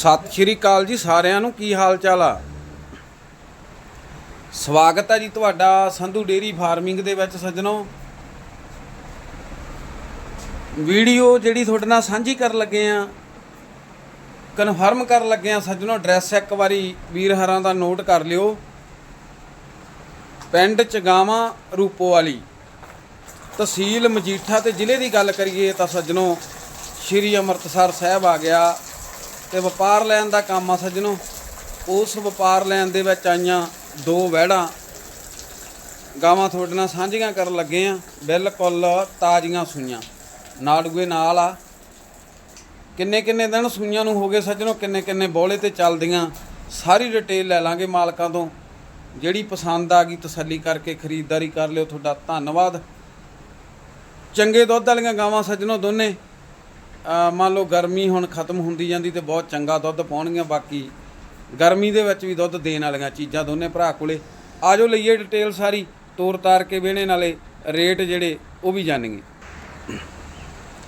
ਸਤਿ ਸ਼੍ਰੀ ਅਕਾਲ ਜੀ ਸਾਰਿਆਂ ਨੂੰ, ਕੀ ਹਾਲ ਚਾਲ ਆ? ਸਵਾਗਤ ਹੈ ਜੀ ਤੁਹਾਡਾ ਸੰਧੂ ਡੇਰੀ ਫਾਰਮਿੰਗ ਦੇ ਵਿੱਚ ਸੱਜਣੋ। ਵੀਡੀਓ ਜਿਹੜੀ ਤੁਹਾਡੇ ਨਾਲ ਸਾਂਝੀ ਕਰਨ ਲੱਗੇ ਆ, ਕਨਫਰਮ ਕਰਨ ਲੱਗੇ ਆ ਸੱਜਣੋ, ਐਡਰੈਸ ਇੱਕ ਵਾਰੀ ਵੀਰ ਹਰਾਂ ਦਾ ਨੋਟ ਕਰ ਲਿਓ। ਪਿੰਡ ਚਗਾਵਾਂ ਰੂਪੋ ਵਾਲੀ। ਤਹਿਸੀਲ ਮਜੀਠਾ ਤੇ ਜ਼ਿਲ੍ਹੇ ਦੀ ਗੱਲ ਕਰੀਏ ਤਾਂ ਸੱਜਣੋ, ਸ਼੍ਰੀ ਅੰਮ੍ਰਿਤਸਰ ਸਾਹਿਬ ਆ ਗਿਆ। ਤੇ ਵਪਾਰ ਲੈਣ ਦਾ ਕੰਮ ਆ ਸੱਜਣੋ। ਉਸ ਵਪਾਰ ਲੈਣ ਦੇ ਵਿੱਚ ਆਈਆਂ ਦੋ ਵਹਿੜਾਂ। ਗਾਵਾਂ ਤੁਹਾਡੇ ਨਾਲ ਸਾਂਝੀਆਂ ਕਰਨ ਲੱਗੇ ਆ। ਬਿਲਕੁਲ ਤਾਜ਼ੀਆਂ ਸੂਈਆਂ। ਨਾੜੂਏ ਨਾਲ ਆ। ਕਿੰਨੇ ਕਿੰਨੇ ਦਿਨ ਸੂਈਆਂ ਨੂੰ ਹੋ ਗਏ ਸੱਜਣੋ, ਕਿੰਨੇ ਕਿੰਨੇ ਬੋਲੇ ਤੇ ਚੱਲਦੀਆਂ। ਸਾਰੀ ਡਿਟੇਲ ਲੈ ਲਾਂਗੇ ਮਾਲਕਾਂ ਤੋਂ। ਜਿਹੜੀ ਪਸੰਦ ਆ ਗਈ ਤਸੱਲੀ ਕਰਕੇ ਖਰੀਦਦਾਰੀ ਕਰ ਲਿਓ। ਤੁਹਾਡਾ ਧੰਨਵਾਦ। ਚੰਗੇ ਦੁੱਧ ਵਾਲੀਆਂ ਗਾਵਾਂ ਸੱਜਣੋ ਦੋਨੇ। ਮੰਨ ਲਓ ਗਰਮੀ ਹੁਣ ਖਤਮ ਹੁੰਦੀ ਜਾਂਦੀ ਤੇ ਬਹੁਤ ਚੰਗਾ ਦੁੱਧ ਪਾਉਣਗੀਆਂ ਬਾਕੀ ਗਰਮੀ ਦੇ ਵਿੱਚ ਵੀ ਦੁੱਧ ਦੇਣ ਵਾਲੀਆਂ ਚੀਜ਼ਾਂ ਦੋਨੇ ਭਰਾ ਕੋਲੇ। ਆਜੋ ਲਈਏ ਡਿਟੇਲ ਸਾਰੀ ਤੋਰ ਤਾਰ ਕੇ ਵੇਣੇ ਨਾਲੇ ਰੇਟ ਜਿਹੜੇ ਉਹ ਵੀ ਜਾਣਗੇ।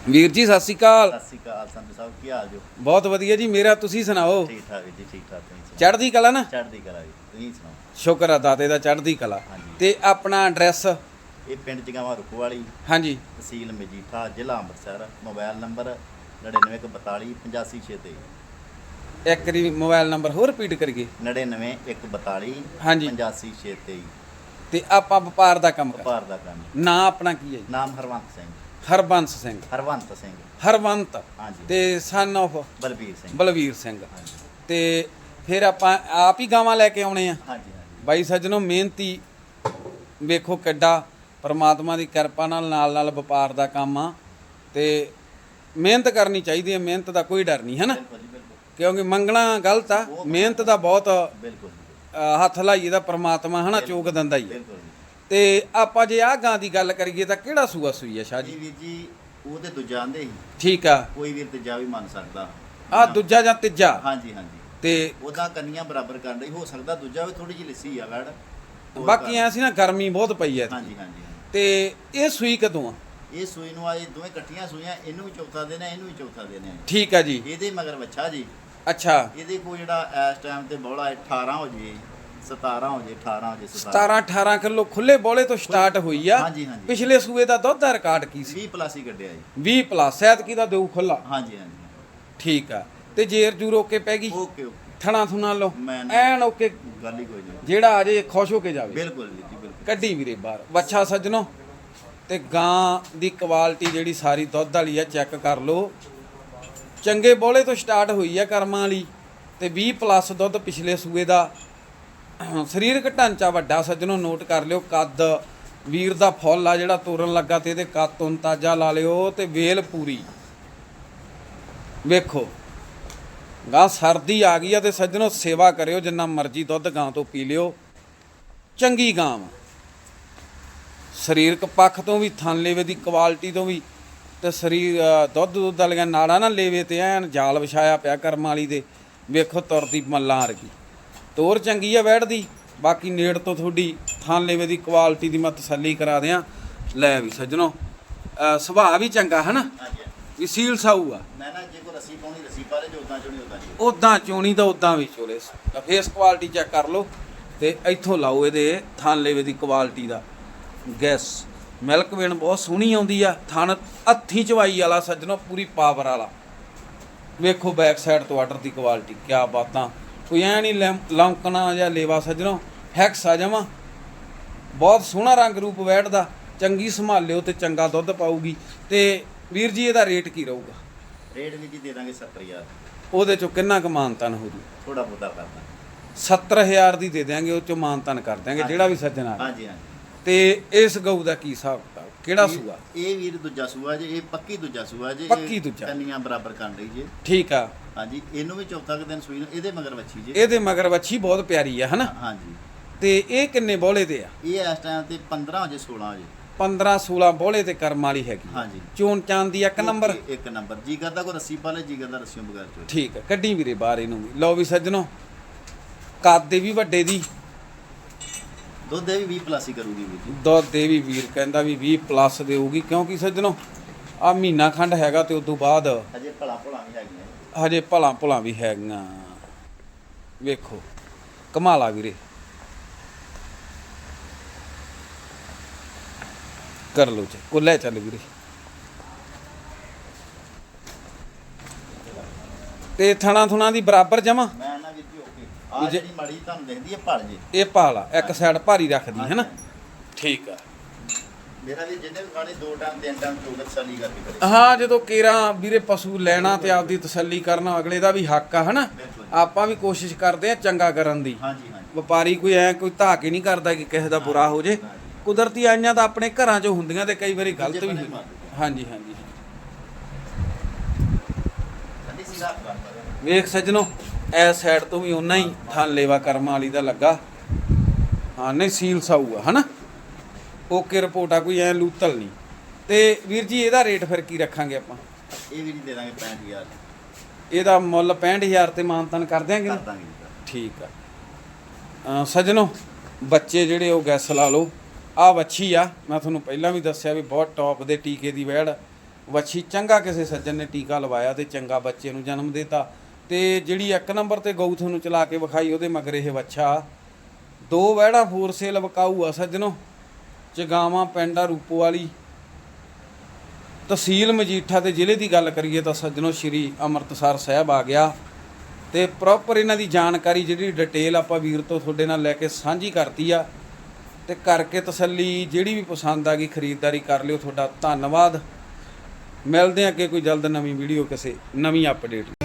ਵੀਰ ਜੀ ਸਤਿ ਸ਼੍ਰੀ ਅਕਾਲ। ਸਤਿ ਸ਼੍ਰੀ ਅਕਾਲ ਸੰਧੂ ਸਾਹਿਬ ਕੀ ਹਾਲ ਜੋ? ਬਹੁਤ ਵਧੀਆ ਜੀ ਮੇਰਾ ਤੁਸੀਂ ਸੁਣਾਓ? ਠੀਕ ਠਾਕ ਜੀ ਠੀਕ ਠਾਕ ਤੁਸੀਂ ਚੜ੍ਹਦੀ ਕਲਾ ਨਾ? ਚੜ੍ਹਦੀ ਕਲਾ ਜੀ ਤੁਸੀਂ ਸੁਣਾਓ? ਸ਼ੁਕਰ ਆ ਦਾਤੇ ਦਾ ਚੜ੍ਹਦੀ ਕਲਾ। ਤੇ ਆਪਣਾ ਐਡਰੈਸ ਇਹ ਪਿੰਡ ਜਗਾਵਾ ਰੁਕੂ ਵਾਲੀ। ਹਾਂਜੀ। ਤਹਿਸੀਲ ਮਜੀਠਾ ਜ਼ਿਲ੍ਹਾ ਅੰਮ੍ਰਿਤਸਰ। ਮੋਬਾਈਲ ਨੰਬਰ 9942 85623 ਇੱਕ ਰੀ ਮੋਬਾਈਲ ਨੰਬਰ ਹੋਰ ਰਿਪੀਟ ਕਰੀਏ। 99142 ਹਾਂਜੀ। 85623 ਤੇ ਆਪਾਂ ਵਪਾਰ ਦਾ ਕੰਮ ਕਰ ਵਪਾਰ ਦਾ ਕੰਮ। ਨਾਂ ਆਪਣਾ ਕੀ ਹੈ ਜੀ? ਨਾਮ ਹਰਵੰਤ ਸਿੰਘ। ਹਰਬੰਸ ਸਿੰਘ। ਹਰਵੰਤ ਸਿੰਘ। ਹਰਵੰਤ। ਹਾਂਜੀ। ਤੇ ਸਨ of ਬਲਬੀਰ ਸਿੰਘ। ਬਲਵੀਰ ਸਿੰਘ। ਹਾਂਜੀ। ਤੇ ਫਿਰ ਆਪਾਂ ਆਪ ਹੀ ਗਾਵਾਂ ਲੈ ਕੇ ਆਉਣੇ ਆ। ਹਾਂਜੀ ਹਾਂਜੀ। ਬਾਈ ਸੱਜਣੋ ਮਿਹਨਤੀ ਵੇਖੋ ਕਿੱਡਾ ਪਰਮਾਤਮਾ ਦੀ ਕਿਰਪਾ ਨਾਲ ਨਾਲ ਨਾਲ ਵਪਾਰ ਦਾ ਕੰਮ ਆ ਤੇ ਮਿਹਨਤ ਕਰਨੀ ਚਾਹੀਦੀ ਹੈ। ਮਿਹਨਤ ਦਾ ਕੋਈ ਡਰ ਨਹੀਂ ਹੈ ਨਾ ਕਿਉਂਕਿ ਮੰਗਣਾ ਗਲਤ ਆ। ਮਿਹਨਤ ਦਾ ਬਹੁਤ ਹੱਥ ਲਾਈਏ ਦਾ ਪਰਮਾਤਮਾ ਹਨਾ ਚੋਕ ਦਿੰਦਾ ਹੀ ਤੇ ਆਪਾਂ ਜੇ ਆਹ ਗਾਂ ਦੀ ਗੱਲ ਕਰੀਏ ਤਾਂ ਕਿਹੜਾ ਸੂਆ ਸੂਈ ਆ ਸ਼ਾਹ ਜੀ? ਜੀ ਵੀਰ ਜੀ ਉਹ ਤੇ ਦੂਜਾ ਆਂਦੇ ਸੀ। ਠੀਕ ਆ। ਕੋਈ ਵੀਰ ਤੀਜਾ ਵੀ ਮੰਨ ਸਕਦਾ। ਆ ਦੂਜਾ ਜਾਂ ਤੀਜਾ? ਹਾਂਜੀ ਹਾਂਜੀ। ਤੇ ਉਹਦਾ ਕੰਨੀਆਂ ਬਰਾਬਰ ਕਰਨ ਲਈ ਹੋ ਸਕਦਾ ਦੂਜਾ ਵੀ ਥੋੜੀ ਜਿਹੀ ਲਿੱਸੀ ਆ ਹੋਰ ਬਾਕੀ ਐ ਸੀ ਨਾ ਗਰਮੀ ਬਹੁਤ ਪਈ ਐ ਹਾਂਜੀ ਹਾਂਜੀ। ਤੇ ਇਹ ਸੂਈ ਕਦੋਂ ਆ? ਇਹ ਸੂਈ ਨੂੰ ਆਏ ਦੋਵੇਂ ਇਕੱਠੀਆਂ ਸੂਈਆਂ ਇਹਨੂੰ ਵੀ ਚੌਥਾ ਦੇਣਾ ਇਹਨੂੰ ਵੀ ਚੌਥਾ ਦੇਣਾ ਠੀਕ ਆ ਜੀ। ਇਹਦੇ ਮਗਰ ਬੱਚਾ ਜੀ। ਅੱਛਾ। ਇਹਦੇ ਕੋ ਜਿਹੜਾ ਇਸ ਟਾਈਮ ਤੇ ਬੋਲਾ 18 ਹੋ ਜੇ 17 ਹੋ ਜੇ 18 ਹੋ ਜੇ 17 18 ਕਿਲੋ ਖੁੱਲੇ ਬੋਲੇ ਤੋਂ ਸਟਾਰਟ ਹੋਈ ਆ। ਹਾਂਜੀ, ਹਾਂਜੀ। ਪਿਛਲੇ ਸੂਏ ਦਾ ਦੁੱਧ ਦਾ ਰਿਕਾਰਡ ਕੀ ਸੀ? 20 ਪਲੱਸ ਹੀ ਕੱਢਿਆ ਜੀ। 20 ਪਲੱਸ ਸ਼ਾਇਦ ਕੀ ਦਾ ਦੇਊ ਖੁੱਲਾ ਹਾਂਜੀ ਹਾਂਜੀ ਠੀਕ ਆ। ਤੇ ਜੇਰ ਜੂਰ ਓਕੇ ਪੈ ਗਈ? Okay okay. ਥਣਾ ਥੁਣਾ ਲੋ ਮੈਂ ਨਾ- ਐਨ ਓਕੇ। ਗੱਲ ਹੀ ਕੋਈ ਨਹੀਂ। ਜਿਹੜਾ ਆ ਜੇ ਖੁਸ਼ ਹੋ ਕੇ ਜਾਵੇ। ਬਿਲਕੁਲ ਜੀ। ਕੱਢੀ ਵੀਰੇ ਬਾਹਰ। ਬੱਚਾ ਸੱਜਣੋ, ਤੇ ਗਾਂ ਦੀ ਕੁਆਲਿਟੀ ਜਿਹੜੀ ਸਾਰੀ ਦੁੱਧ ਵਾਲੀ ਆ ਚੈੱਕ ਕਰ ਲਓ। ਚੰਗੇ ਬੋਲੇ ਤੋਂ ਸਟਾਰਟ ਹੋਈ ਆ ਕਰਮਾਂ ਵਾਲੀ, ਤੇ 20 ਪਲੱਸ ਦੁੱਧ ਪਿਛਲੇ ਸੂਏ ਦਾ। ਸਰੀਰਕ ਢਾਂਚਾ ਵੱਡਾ ਸੱਜਣੋ ਨੋਟ ਕਰ ਲਿਓ, ਕੱਦ ਵੀਰ ਦਾ ਫੁੱਲ ਆ ਜਿਹੜਾ ਤੋਰਨ ਲੱਗਾ ਤੇ ਇਹਦੇ ਕੱਦ ਤੋਂ ਤਾਜ਼ਾ ਲਾ ਲਿਓ ਤੇ ਵੇਲ ਪੂਰੀ। ਵੇਖੋ, ਗਾਂ ਸਰਦੀ ਆ ਗਈ ਆ ਤੇ ਸੱਜਣੋ ਸੇਵਾ ਕਰਿਓ, ਜਿੰਨਾ ਮਰਜ਼ੀ ਦੁੱਧ ਗਾਂ ਤੋਂ ਪੀ ਲਿਓ। ਚੰਗੀ ਗਾਂ ਵਾ। ਸਰੀਰਕ ਪੱਖ ਤੋਂ ਵੀ ਥਣ ਲੇਵੇ ਦੀ ਕੁਆਲਿਟੀ ਤੋਂ ਵੀ ਤੇ ਸਰੀਰ ਦੁੱਧ ਦੁੱਧ ਵਾਲੀਆਂ ਨਾੜਾਂ ਨਾ ਲੇਵੇ ਤੇ ਐਨ ਜਾਲ ਵਿਛਾਇਆ ਪਿਆ ਕਰਮ ਵਾਲੀ ਦੇ ਵੇਖੋ ਤੁਰਦੀ ਮੱਲਾਂ ਵਰਗੀ। ਤੋਰ ਚੰਗੀ ਆ ਬੈਠਦੀ ਬਾਕੀ ਨੇੜ ਤੋਂ ਤੁਹਾਡੀ ਥਣ ਲੇਵੇ ਦੀ ਕੁਆਲਿਟੀ ਦੀ ਮੈਂ ਤਸੱਲੀ ਕਰਾ ਦਿਆਂ। ਲੈ ਵੀ ਸੱਜਣੋ ਸੁਭਾਅ ਵੀ ਚੰਗਾ ਹੈ ਨਾ ਵੀ ਸੀਲ ਸਾਊ ਆ। ਮੈਂ ਨਾ ਜੇ ਕੋ ਰੱਸੀ ਪਾਉਣੀ ਰੱਸੀ ਪਾ ਲੈ ਜੋ ਉਦਾਂ ਚੋਣੀ ਉਦਾਂ ਚੋਣੀ। ਤਾਂ ਉਦਾਂ ਵੀ ਚੋਲੇ। ਫੇਸ ਕੁਆਲਿਟੀ ਚੈੱਕ ਕਰ ਲਓ ਤੇ ਇੱਥੋਂ ਲਾਓ ਇਹਦੇ ਥਣ ਲੇਵੇ ਦੀ ਕੁਆਲਿਟੀ ਦਾ। ਗੈਸ। ਮਿਲਕ ਵੇਣ ਬਹੁਤ ਸੋਹਣੀ ਆਉਂਦੀ ਆ। ਥਣ ਹੱਥੀ ਚਵਾਈ ਵਾਲਾ ਸੱਜਣੋ ਪੂਰੀ ਪਾਵਰ ਵਾਲਾ। ਵੇਖੋ ਬੈਕ ਸਾਈਡ ਤੋਂ ਆਰਡਰ ਦੀ ਕੁਆਲਿਟੀ ਕਿਆ ਬਾਤਾਂ। ਕੋਈ ਐ ਨਹੀਂ ਲੌਂਕਣਾ ਜਾਂ ਲੇਵਾ ਸੱਜਣੋ ਹੈਕਸ ਆ ਜਾਵਾਂ। ਬਹੁਤ ਸੋਹਣਾ ਰੰਗ ਰੂਪ ਬੈਠਦਾ। ਚੰਗੀ ਸੰਭਾਲਿਓ ਤੇ ਚੰਗਾ ਦੁੱਧ ਪਾਊਗੀ। ਤੇ ਵੀਰ ਜੀ ਇਹਦਾ ਰੇਟ ਕੀ ਰਹੂਗਾ? ਰੇਟ ਵੀ ਜੀ ਦੇ ਦਾਂਗੇ 70000 ਉਹਦੇ ਚੋਂ ਕਿੰਨਾ ਕੁ ਮਾਨਤਨ ਹੋ ਜੂ ਥੋੜਾ ਬੋਦਾ ਕਰਦਾ 70000 ਦੀ ਦੇ ਦਿਆਂਗੇ ਉਹ ਚੋਂ ਮਾਨਤਨ ਕਰ ਦਿਆਂਗੇ ਜਿਹੜਾ ਵੀ ਸੱਜਣਾ ਹਾਂਜੀ ਹਾਂਜੀ। ਤੇ ਇਸ ਗਊ ਦਾ ਕੀ ਹਿਸਾਬ ਕਿਤਾਬ? ਕਿਹੜਾ ਸੂਆ? ਇਹ ਵੀਰ ਦੂਜਾ ਸੂਆ ਜੇ ਇਹ ਪੱਕੀ ਦੂਜਾ ਸੂਆ ਜੇ ਪੱਕੀ ਦੂਜਾ। ਕੰਨੀਆਂ ਬਰਾਬਰ ਕਰਨ ਲਈ ਜੇ। ਠੀਕ ਆ। ਹਾਂਜੀ ਇਹਨੂੰ ਵੀ ਚੌਥਾ ਕੁ ਦਿਨ ਸੂਈ ਨੂੰ ਇਹਦੇ ਮਗਰ ਵੱਛੀ ਜੇ। ਇਹਦੇ ਮਗਰ ਵੱਛੀ ਬਹੁਤ ਪਿਆਰੀ ਆ ਹਨਾ? ਹਾਂਜੀ। ਤੇ ਇਹ ਕਿੰਨੇ ਬੋਲੇ ਤੇ ਆ? ਇਹ ਇਸ ਟਾਈਮ ਤੇ 15 ਜੇ 16 ਜੇ। 15 16 ਬੋਲੇ ਤੇ ਕਰਮ ਵਾਲੀ ਹੈਗੀ ਹਾਂਜੀ। ਚੋਣ ਚਾਂਦ ਦੀ ਇੱਕ ਨੰਬਰ? ਇੱਕ- ਨੰਬਰ। ਜੀ ਕਰਦਾ ਕੋਈ ਰੱਸੀ ਪਾ ਲੈ ਜੀ ਕਰਦਾ ਰੱਸੀਆਂ ਬਗੈਰ ਚੋਰੀ। ਠੀਕ ਆ ਕੱਢੀ ਵੀਰੇ ਬਾਹਰ ਇਹਨੂੰ ਲਓ ਵੀ ਸੱਜਣੋ ਕੱਦ ਦੇ ਵੀ ਵੱਡੇ ਦੀ। ਦੁੱਧ ਇਹ ਵੀ 20 ਪਲੱਸ ਹੀ ਕਰੂਗੀ ਵੀਰ ਜੀ। ਦੁੱਧ ਦੇ ਵੀ ਵੀਰ ਕਹਿੰਦਾ ਵੀ 20 ਪਲੱਸ ਦੇਊਗੀ। ਕਿਉਂਕਿ ਸੱਜਣੋ? ਆ ਮਹੀਨਾ ਖੰਡ ਹੈਗਾ ਤੇ ਉਸ ਤੋਂ ਬਾਅਦ ਅਜੇ ਭਲਾ ਭੁਲਾ ਵੀ ਹੈਗੀਆਂ। ਹਜੇ ਭਲਾਂ ਭੁਲਾਂ ਵੀ ਹੈਗੀਆਂ। ਵੇਖੋ ਕਮਾਲਾ ਵੀਰੇ। ਕਰ ਲੋ ਚ ਕੁੱਲੇ ਚੱਲ ਵੀਰੇ। ਤੇ ਥਣਾ ਥੁਣਾ ਦੀ ਬਰਾਬਰ ਜਮਾ? ਮੈਂ ਵੀਰ ਜੀ ਜਿਹੜੀ ਮੜੀ ਤੁਹਾਨੂੰ ਦਿਖਦੀ ਹੈ ਭਲ ਜੀ। ਇਹ ਪਾਲਾ ਇੱਕ ਸਾਈਡ ਭਾਰੀ ਰੱਖਦੀ ਹੈ ਨਾ ਠੀਕ ਆ। ਮੇਰਾ ਵੀ ਜਿਹਨੇ ਵੀ ਖਾਣੀ ਦੋ ਟਾਈਮ ਤਿੰਨ ਟਾਈਮ ਚੋਗਤ ਸਾਲੀ ਕਰਕੇ ਕਰੇ। ਹਾਂ ਜਦੋਂ ਕੇਰਾ ਵੀਰੇ ਪਸ਼ੂ ਲੈਣਾ ਤੇ ਆਪਦੀ ਤਸੱਲੀ ਕਰਨਾ ਅਗਲੇ ਦਾ ਵੀ ਹੱਕ ਆ ਹਨਾ? ਬਿਲਕੁਲ। ਆਪਾਂ ਵੀ ਕੋਸ਼ਿਸ਼ ਕਰਦੇ ਆ ਚੰਗਾ ਕਰਨ ਦੀ। ਹਾਂਜੀ ਹਾਂਜੀ। ਵਪਾਰੀ ਕੋਈ ਐ ਕੋਈ ਧਾਕ ਹੀ ਨਹੀਂ ਕਰਦਾ ਕਿ ਕਿਸੇ ਦਾ ਬੁਰਾ ਹੋ ਜੇ। ਕੁਦਰਤੀ ਆਈਆਂ ਤਾਂ ਆਪਣੇ ਘਰਾਂ 'ਚ ਹੁੰਦੀਆਂ ਤੇ ਕਈ ਵਾਰੀ ਗਲਤ ਵੀ ਹੁੰਦੀਆਂ। ਹਾਂਜੀ ਹਾਂਜੀ। ਠੰਡੀ ਸੀ ਰਾਤ ਰਾਤ ਵੇਖ ਸੱਜਣੋ ਐ ਸਾਈਡ ਤੋਂ ਵੀ ਓਨਾ ਹੀ ਥਾਂ ਲੇਵਾ ਕਰਮਾਂ ਵਾਲੀ ਦਾ ਲੱਗਾ। ਹਾਂ ਨਹੀਂ ਸੀਲ ਸਾਊ ਆ ਹਨਾ? ਓਕੇ ਰਿਪੋਰਟ ਆ ਕੋਈ ਐ ਲੂਤਲ ਨਹੀਂ। ਤੇ ਵੀਰ ਜੀ ਇਹਦਾ ਰੇਟ ਫਿਰ ਕੀ ਰੱਖਾਂਗੇ ਆਪਾਂ? ਇਹ ਵੀ ਨਹੀਂ ਦੇ ਦਾਂਗੇ 65000 ਇਹਦਾ ਮੁੱਲ 65000 ਤੇ ਮਾਨਤਨ ਕਰ ਦਿਆਂਗੇ ਕਰ? ਦਾਂਗੇ। ਠੀਕ ਆ। ਸੱਜਣੋ ਬੱਚੇ ਜਿਹੜੇ ਉਹ ਗੈਸ ਲਾ ਲਓ। ਆ ਵੱਛੀ ਆ ਮੈਂ ਤੁਹਾਨੂੰ ਪਹਿਲਾਂ ਵੀ ਦੱਸਿਆ ਵੀ ਬਹੁਤ ਟੌਪ ਦੇ ਟੀਕੇ ਦੀ ਵੈੜ। ਵੱਛੀ ਚੰਗਾ ਕਿਸੇ ਸੱਜਣ ਨੇ ਟੀਕਾ ਲਵਾਇਆ ਤੇ ਚੰਗਾ ਬੱਚੇ ਨੂੰ ਜਨਮ ਦਿੱਤਾ। ਤੇ ਜਿਹੜੀ ਇੱਕ ਨੰਬਰ ਤੇ ਗਊ ਤੁਹਾਨੂੰ ਚਲਾ ਕੇ ਵਿਖਾਈ, ਉਹਦੇ ਮਗਰ ਇਹ ਵੱਛਾ। ਦੋ ਵਹਿੜਾ ਫੋਰ ਸੇਲ ਵਿਕਾਊ ਆ ਸੱਜਣੋ, ਚਗਾਵਾਂ ਪਿੰਡ ਆ ਰੂਪੋ ਵਾਲੀ। ਤਹਿਸੀਲ ਮਜੀਠਾ ਤੇ ਜ਼ਿਲ੍ਹੇ ਦੀ ਗੱਲ ਕਰੀਏ ਤਾਂ ਸੱਜਣੋ ਸ਼੍ਰੀ ਅੰਮ੍ਰਿਤਸਰ ਸਾਹਿਬ ਆ ਗਿਆ। ਤੇ ਪ੍ਰੋਪਰ ਇਹਨਾਂ ਦੀ ਜਾਣਕਾਰੀ ਜਿਹੜੀ ਡਿਟੇਲ ਆਪਾਂ ਵੀਰ ਤੋਂ ਤੁਹਾਡੇ ਨਾਲ ਲੈ ਕੇ ਸਾਂਝੀ ਕਰਤੀ ਆ। ਤੇ ਕਰਕੇ ਤਸੱਲੀ ਜਿਹੜੀ ਵੀ ਪਸੰਦ ਆ ਗਈ ਖਰੀਦਦਾਰੀ ਕਰ ਲਿਓ, ਤੁਹਾਡਾ ਧੰਨਵਾਦ। ਮਿਲਦੇ ਹਾਂ ਅੱਗੇ ਕੋਈ ਜਲਦ ਨਵੀਂ ਵੀਡੀਓ ਕਿਸੇ ਨਵੀਂ ਅਪਡੇਟ